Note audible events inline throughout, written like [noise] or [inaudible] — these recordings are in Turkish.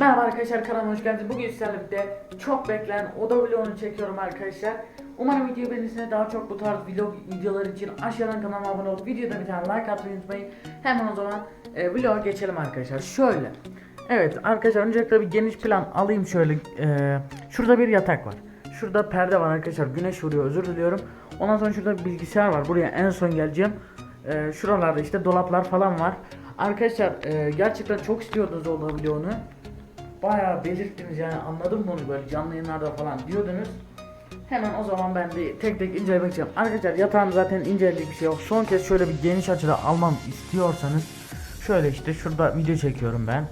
Merhaba arkadaşlar kanalıma hoş geldiniz. Bugün sizlerle birlikte çok beklenen oda vlogunu çekiyorum arkadaşlar. Umarım video beğenirsiniz. Daha çok bu tarz vlog videolar için aşağıdan kanalıma abone olup videoda bir tane like atmayı unutmayın. Hemen o zaman e, vloga geçelim arkadaşlar. Şöyle. Evet arkadaşlar öncelikle bir geniş plan alayım şöyle. E, şurada bir yatak var. Şurada perde var arkadaşlar. Güneş vuruyor özür diliyorum. Ondan sonra şurada bir bilgisayar var. Buraya en son geleceğim. E, şuralarda işte dolaplar falan var. Arkadaşlar e, gerçekten çok istiyordunuz oda vlogunu bayağı belirttiniz yani anladım bunu böyle canlı yayınlarda falan diyordunuz. Hemen o zaman ben bir tek tek incelemek istiyorum. Arkadaşlar yatağım zaten incelediği bir şey yok. Son kez şöyle bir geniş açıda almam istiyorsanız şöyle işte şurada video çekiyorum ben.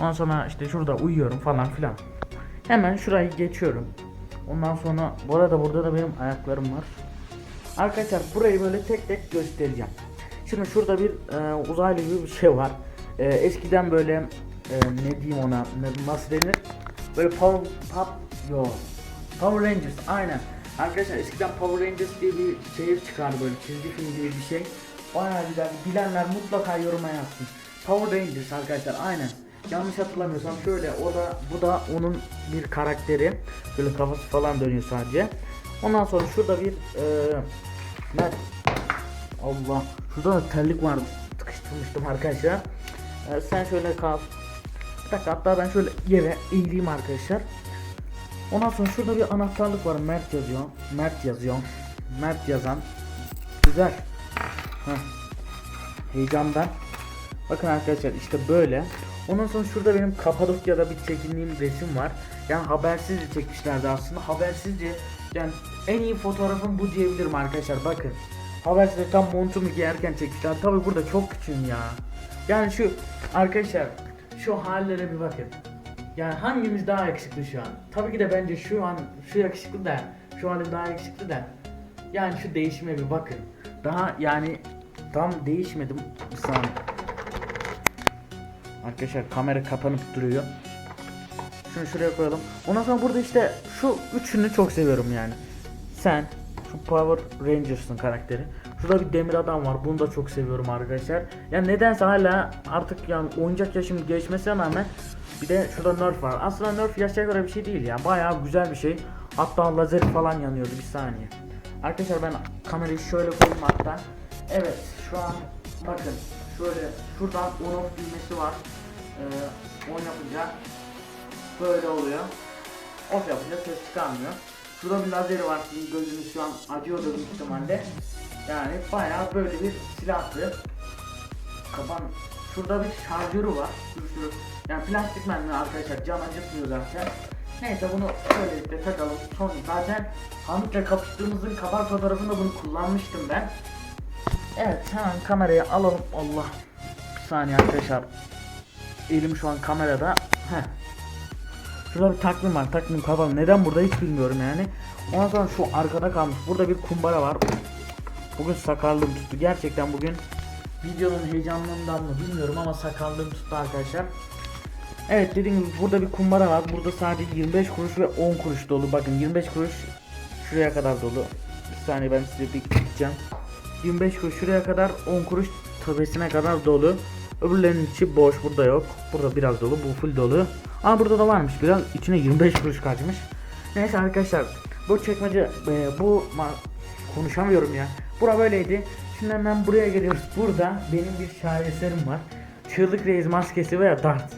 Ondan sonra işte şurada uyuyorum falan filan. Hemen şurayı geçiyorum. Ondan sonra bu arada burada da benim ayaklarım var. Arkadaşlar burayı böyle tek tek göstereceğim. Şimdi şurada bir e, uzaylı gibi bir şey var. E, eskiden böyle e, ne diyeyim ona ne- nasıl denir? Böyle Power Pop yo Power Rangers aynen. Arkadaşlar eskiden Power Rangers diye bir şehir çıkardı böyle çizgi film gibi bir şey. Bayağı güzel. Bilenler mutlaka yoruma yazsın. Power Rangers arkadaşlar aynen. Yanlış hatırlamıyorsam şöyle o da bu da onun bir karakteri. Böyle kafası falan dönüyor sadece. Ondan sonra şurada bir e, Mert Allah şurada da terlik vardı tıkıştırmıştım arkadaşlar. E, sen şöyle kal. Bir hatta ben şöyle yere eğileyim arkadaşlar. Ondan sonra şurada bir anahtarlık var Mert yazıyor. Mert yazıyor. Mert yazan. Güzel. Heh. Heyecandan. Bakın arkadaşlar işte böyle. Ondan sonra şurada benim Kapadokya'da bir çekindiğim resim var. Yani habersizce çekmişlerdi aslında. Habersizce yani en iyi fotoğrafım bu diyebilirim arkadaşlar bakın. Habersizce tam montumu giyerken çekmişler. Tabi burada çok küçüğüm ya. Yani şu arkadaşlar şu hallere bir bakın. Yani hangimiz daha yakışıklı şu an? Tabii ki de bence şu an şu yakışıklı da şu halim daha yakışıklı da. Yani şu değişime bir bakın. Daha yani tam değişmedim saniye. Arkadaşlar kamera kapanıp duruyor. Şunu şuraya koyalım. Ondan sonra burada işte şu üçünü çok seviyorum yani. Sen, şu Power Rangers'ın karakteri. Şurada bir demir adam var. Bunu da çok seviyorum arkadaşlar. Yani nedense hala artık yani oyuncak yaşım geçmesine rağmen bir de şurada Nerf var. Aslında Nerf yaşa göre bir şey değil ya. Bayağı güzel bir şey. Hatta lazer falan yanıyordu bir saniye. Arkadaşlar ben kamerayı şöyle koyayım hatta. Evet şu an bakın şöyle şuradan on off düğmesi var. Ee, on yapınca böyle oluyor. Off yapınca ses çıkarmıyor. Şurada bir lazeri var. Sizin gözünüz şu an acıyordur büyük ihtimalle. Yani bayağı böyle bir silahtı. Kapan. Şurada bir şarjörü var. Şu, şu. Yani plastik mermi arkadaşlar can acıtmıyor zaten. Neyse bunu böylelikle takalım. Son zaten Hamit'le kapıştığımızın kabar fotoğrafında bunu kullanmıştım ben. Evet hemen kamerayı alalım. Allah. Bir saniye arkadaşlar. Elim şu an kamerada. Heh. Şurada bir takvim var. Takvim kapalı. Neden burada hiç bilmiyorum yani. Ondan sonra şu arkada kalmış. Burada bir kumbara var. Bugün sakallığım tuttu. Gerçekten bugün videonun heyecanlığından mı bilmiyorum ama sakallığım tuttu arkadaşlar. Evet dediğim gibi burada bir kumbara var. Burada sadece 25 kuruş ve 10 kuruş dolu. Bakın 25 kuruş şuraya kadar dolu. Bir saniye ben size bir gideceğim. 25 kuruş şuraya kadar 10 kuruş tövbesine kadar dolu. Öbürlerinin içi boş burada yok. Burada biraz dolu bu full dolu. Ama burada da varmış biraz içine 25 kuruş kaçmış. Neyse arkadaşlar bu çekmece e, bu konuşamıyorum ya. Bura böyleydi. Şimdi hemen buraya geliyoruz. Burada benim bir şaheserim var. Çığlık reis maskesi veya dart.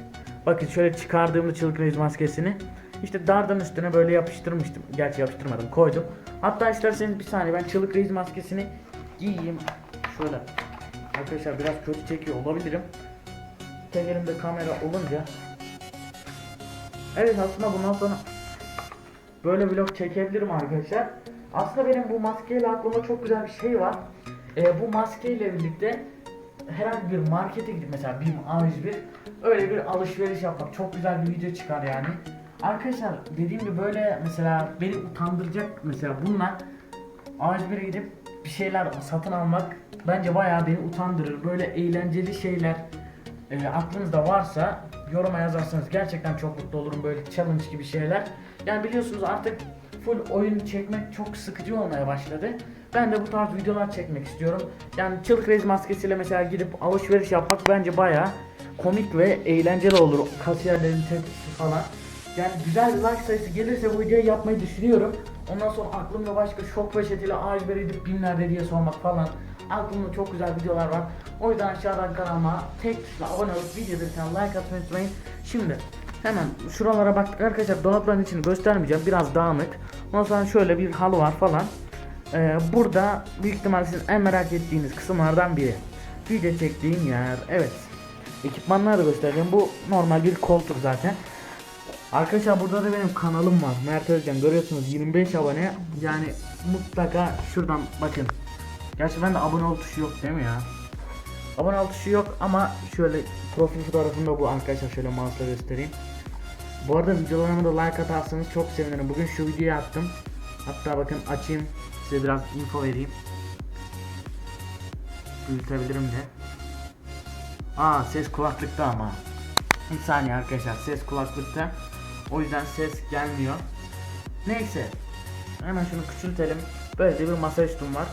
Bakın şöyle çıkardığımda çığlık reis maskesini. İşte dardın üstüne böyle yapıştırmıştım. Gerçi yapıştırmadım koydum. Hatta isterseniz bir saniye ben çığlık reis maskesini giyeyim. Şöyle. Arkadaşlar biraz kötü çekiyor olabilirim. Tek kamera olunca. Evet aslında bundan sonra böyle vlog çekebilirim arkadaşlar. Aslında benim bu maskeyle aklımda çok güzel bir şey var. Ee, bu maskeyle birlikte herhangi bir markete gidip mesela BİM A101 öyle bir alışveriş yapmak çok güzel bir video çıkar yani. Arkadaşlar dediğim gibi böyle mesela beni utandıracak mesela bununla A101'e gidip bir şeyler satın almak bence bayağı beni utandırır. Böyle eğlenceli şeyler e, aklınızda varsa yoruma yazarsanız gerçekten çok mutlu olurum böyle challenge gibi şeyler. Yani biliyorsunuz artık full oyun çekmek çok sıkıcı olmaya başladı. Ben de bu tarz videolar çekmek istiyorum. Yani çılık reis maskesiyle mesela gidip alışveriş yapmak bence bayağı komik ve eğlenceli olur kasiyerlerin tepkisi falan. Yani güzel like sayısı gelirse bu videoyu yapmayı düşünüyorum. Ondan sonra aklımda başka şok poşetiyle ağaç edip binlerde diye sormak falan. Aklımda çok güzel videolar var. O yüzden aşağıdan kanalıma tek tuşla abone olup videoda bir like atmayı unutmayın. Şimdi hemen şuralara baktık arkadaşlar dolapların içini göstermeyeceğim biraz dağınık. Ondan sonra şöyle bir halı var falan. Ee, burada büyük ihtimal sizin en merak ettiğiniz kısımlardan biri. Video çektiğim yer. Evet. Ekipmanları göstereceğim. Bu normal bir koltuk zaten. Arkadaşlar burada da benim kanalım var. Mert Özcan görüyorsunuz 25 abone. Yani mutlaka şuradan bakın. Gerçi bende abone ol tuşu yok değil mi ya? Abone ol tuşu yok ama şöyle profil fotoğrafımda bu arkadaşlar şöyle mouse'la göstereyim. Bu arada videolarıma da like atarsanız çok sevinirim. Bugün şu videoyu attım. Hatta bakın açayım size biraz info vereyim. Büyütebilirim de. Aa ses kulaklıkta ama. Bir saniye arkadaşlar ses kulaklıkta. O yüzden ses gelmiyor. Neyse. Hemen şunu küçültelim. Böyle bir masaüstüm var.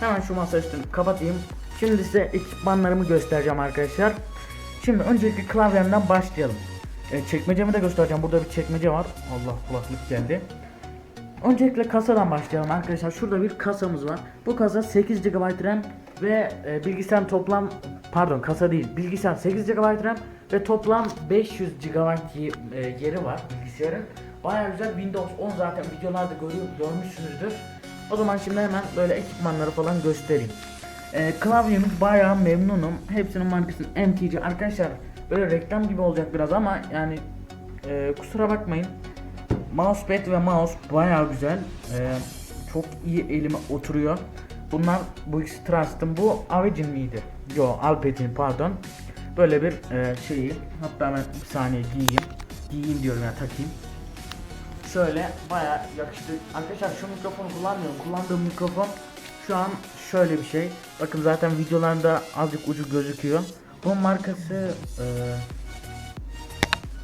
Hemen şu masaüstünü kapatayım. Şimdi size ekipmanlarımı göstereceğim arkadaşlar. Şimdi öncelikle klavyemden başlayalım. E, çekmecemi de göstereceğim. Burada bir çekmece var. Allah kulaklık geldi. Öncelikle kasadan başlayalım arkadaşlar. Şurada bir kasamız var. Bu kasa 8 GB RAM ve e, bilgisayar toplam pardon kasa değil. Bilgisayar 8 GB RAM ve toplam 500 GB e, yeri var bilgisayarın. Baya güzel Windows 10 zaten videolarda görüyor, görmüşsünüzdür. O zaman şimdi hemen böyle ekipmanları falan göstereyim. E, klavyemiz bayağı memnunum. Hepsinin markası MTG. Arkadaşlar böyle reklam gibi olacak biraz ama yani e, kusura bakmayın. Mousepad ve mouse bayağı güzel. Ee, çok iyi elime oturuyor. Bunlar bu ikisi Trust'ın. Bu Avicii miydi? Yo Alpet'in pardon. Böyle bir e, şeyi. Hatta ben bir saniye giyeyim. Giyeyim diyorum ya takayım. Şöyle bayağı yakıştı. Arkadaşlar şu mikrofonu kullanmıyorum. Kullandığım mikrofon şu an şöyle bir şey. Bakın zaten videolarda azıcık ucu gözüküyor. Bunun markası e,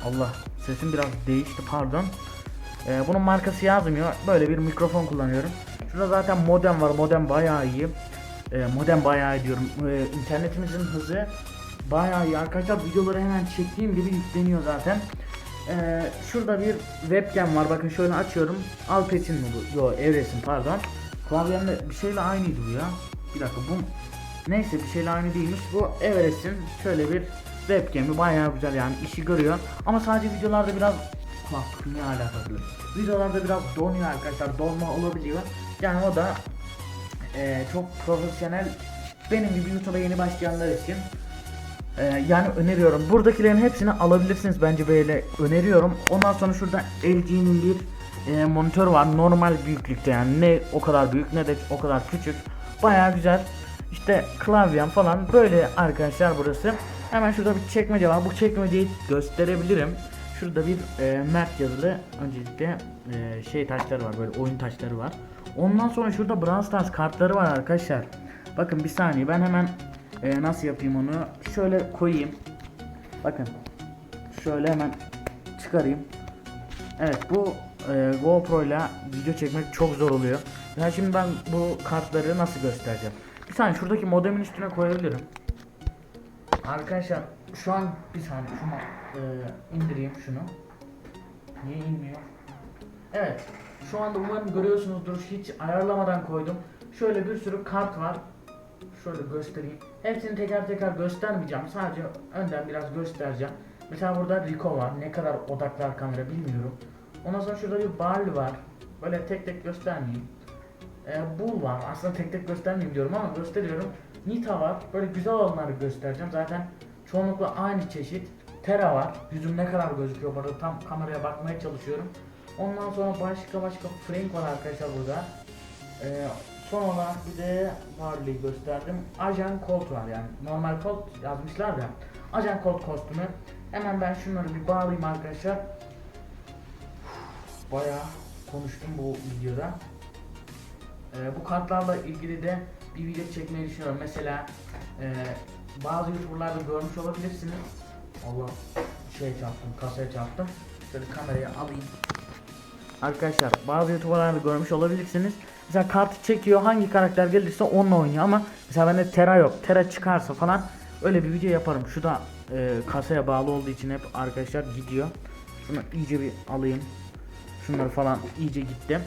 Allah sesim biraz değişti pardon. Ee, bunun markası yazmıyor. Böyle bir mikrofon kullanıyorum. Şurada zaten modem var. Modem bayağı iyi. Ee, modem bayağı iyi diyorum. Ee, internetimizin hızı bayağı iyi. Arkadaşlar videoları hemen çektiğim gibi yükleniyor zaten. Ee, şurada bir webcam var. Bakın şöyle açıyorum. Alpet'in mi bu? Yo Evres'in pardon. Klavyemde bir şeyle aynıydı bu ya. Bir dakika bu Neyse bir şeyle aynı değilmiş. Bu Everest'in şöyle bir webcam'i bayağı güzel yani işi görüyor. Ama sadece videolarda biraz kulaklık ne alakalı. Videolarda biraz donuyor arkadaşlar. Donma olabiliyor. Yani o da eee, çok profesyonel benim gibi YouTube'a yeni başlayanlar için eee, yani öneriyorum. Buradakilerin hepsini alabilirsiniz bence böyle öneriyorum. Ondan sonra şurada LG'nin bir eee, monitör var. Normal büyüklükte yani ne o kadar büyük ne de o kadar küçük. Bayağı güzel. İşte klavyem falan böyle arkadaşlar burası. Hemen şurada bir çekmece var. Bu çekmeceyi gösterebilirim. Şurada bir e, Mert yazılı öncelikle e, şey taşları var böyle oyun taşları var. Ondan sonra şurada Brawl Stars kartları var arkadaşlar. Bakın bir saniye ben hemen e, nasıl yapayım onu şöyle koyayım. Bakın şöyle hemen çıkarayım. Evet bu e, GoPro ile video çekmek çok zor oluyor. Yani şimdi ben bu kartları nasıl göstereceğim? Bir saniye şuradaki modemin üstüne koyabilirim. Arkadaşlar şu an bir saniye şunu e, indireyim şunu. Niye inmiyor? Evet. Şu anda umarım görüyorsunuzdur. Hiç ayarlamadan koydum. Şöyle bir sürü kart var. Şöyle göstereyim. Hepsini teker teker göstermeyeceğim. Sadece önden biraz göstereceğim. Mesela burada Rico var. Ne kadar odaklar kamera bilmiyorum. Ondan sonra şurada bir Barley var. Böyle tek tek göstermeyeyim. Ee, Bull var. Aslında tek tek göstermeyeyim diyorum ama gösteriyorum. Nita var. Böyle güzel olanları göstereceğim. Zaten çoğunlukla aynı çeşit. Tera var. Yüzüm ne kadar gözüküyor burada. Tam kameraya bakmaya çalışıyorum. Ondan sonra başka başka Frank var arkadaşlar burada. Ee, son olarak bir de Harley gösterdim. Ajan Colt var yani. Normal Colt yazmışlar da. Ajan Colt kostümü. Hemen ben şunları bir bağlayayım arkadaşlar. Bayağı konuştum bu videoda. Ee, bu kartlarla ilgili de bir video çekmeyi düşünüyorum. Mesela e, bazı YouTuber'larda görmüş olabilirsiniz. Allah şey çarptım, kasaya çarptım. Şöyle kamerayı alayım. Arkadaşlar bazı YouTuber'larda görmüş olabilirsiniz. Mesela kartı çekiyor hangi karakter gelirse onunla oynuyor ama mesela bende Tera yok. Tera çıkarsa falan öyle bir video yaparım. Şu da e, kasaya bağlı olduğu için hep arkadaşlar gidiyor. Şunu iyice bir alayım. Şunları falan iyice gitti.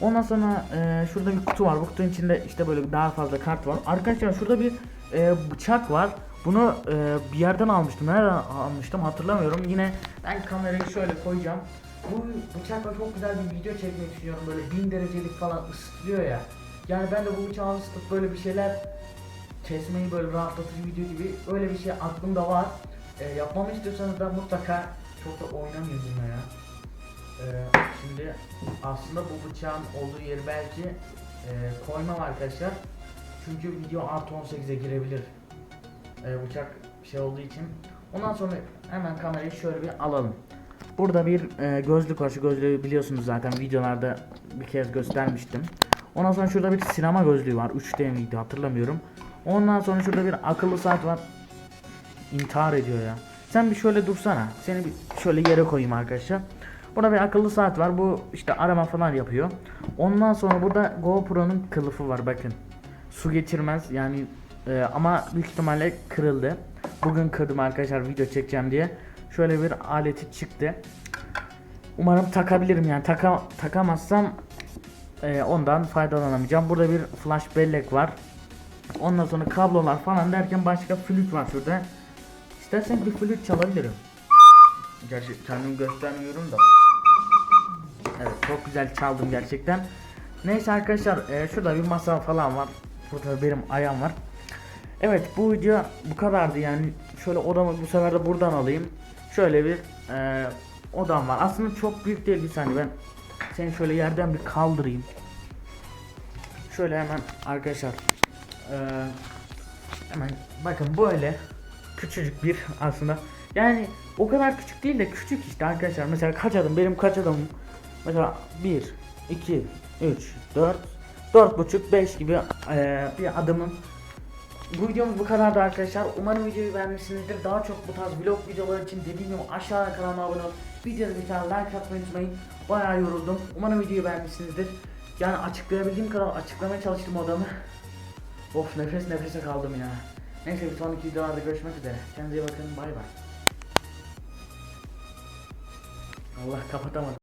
Ondan sonra e, şurada bir kutu var. Bu kutunun içinde işte böyle daha fazla kart var. Arkadaşlar şurada bir e, bıçak var. Bunu e, bir yerden almıştım. Nereden almıştım hatırlamıyorum. Yine ben kamerayı şöyle koyacağım. Bu bıçakla çok güzel bir video çekmek istiyorum. Böyle bin derecelik falan ısıtılıyor ya. Yani ben de bu bıçağı ısıtıp böyle bir şeyler kesmeyi böyle rahatlatıcı video gibi öyle bir şey aklımda var. E, yapmamı istiyorsanız da mutlaka çok da oynamayın bununla ya. E, şimdi aslında bu bıçağın olduğu yeri belki e, koymam arkadaşlar. Çünkü video artı 18'e girebilir. E, bıçak şey olduğu için. Ondan sonra hemen kamerayı şöyle bir alalım. Burada bir e, gözlük var. Şu gözlüğü biliyorsunuz zaten videolarda bir kez göstermiştim. Ondan sonra şurada bir sinema gözlüğü var. 3D miydi hatırlamıyorum. Ondan sonra şurada bir akıllı saat var. İntihar ediyor ya. Sen bir şöyle dursana. Seni bir şöyle yere koyayım arkadaşlar. Burada bir akıllı saat var. Bu işte arama falan yapıyor. Ondan sonra burada GoPro'nun kılıfı var bakın. Su geçirmez yani e, ama büyük ihtimalle kırıldı. Bugün kırdım arkadaşlar video çekeceğim diye. Şöyle bir aleti çıktı. Umarım takabilirim yani taka, takamazsam e, ondan faydalanamayacağım. Burada bir flash bellek var. Ondan sonra kablolar falan derken başka flüt var şurada. İstersen bir flüt çalabilirim. Gerçi kendimi göstermiyorum da. Evet çok güzel çaldım gerçekten. Neyse arkadaşlar e, şurada bir masa falan var. Burada benim ayağım var. Evet bu video bu kadardı yani. Şöyle odamı bu sefer de buradan alayım. Şöyle bir e, odam var. Aslında çok büyük değil bir saniye. Ben seni şöyle yerden bir kaldırayım. Şöyle hemen arkadaşlar e, hemen bakın böyle küçücük bir aslında. Yani o kadar küçük değil de küçük işte arkadaşlar. Mesela kaç adım? Benim kaç adımım? Mesela 1 2 3 4 4 buçuk 5 gibi e, bir adımım bu videomuz bu kadardı arkadaşlar. Umarım videoyu beğenmişsinizdir. Daha çok bu tarz vlog videolar için dediğim gibi aşağıda kanalıma abone olup videoda bir tane like atmayı unutmayın. Bayağı yoruldum. Umarım videoyu beğenmişsinizdir. Yani açıklayabildiğim kadar açıklamaya çalıştım odamı. [laughs] Of nefes nefese kaldım ya. Neyse bir sonraki videolarda görüşmek üzere. Kendinize iyi bakın. Bay bay. Allah kapatamadım.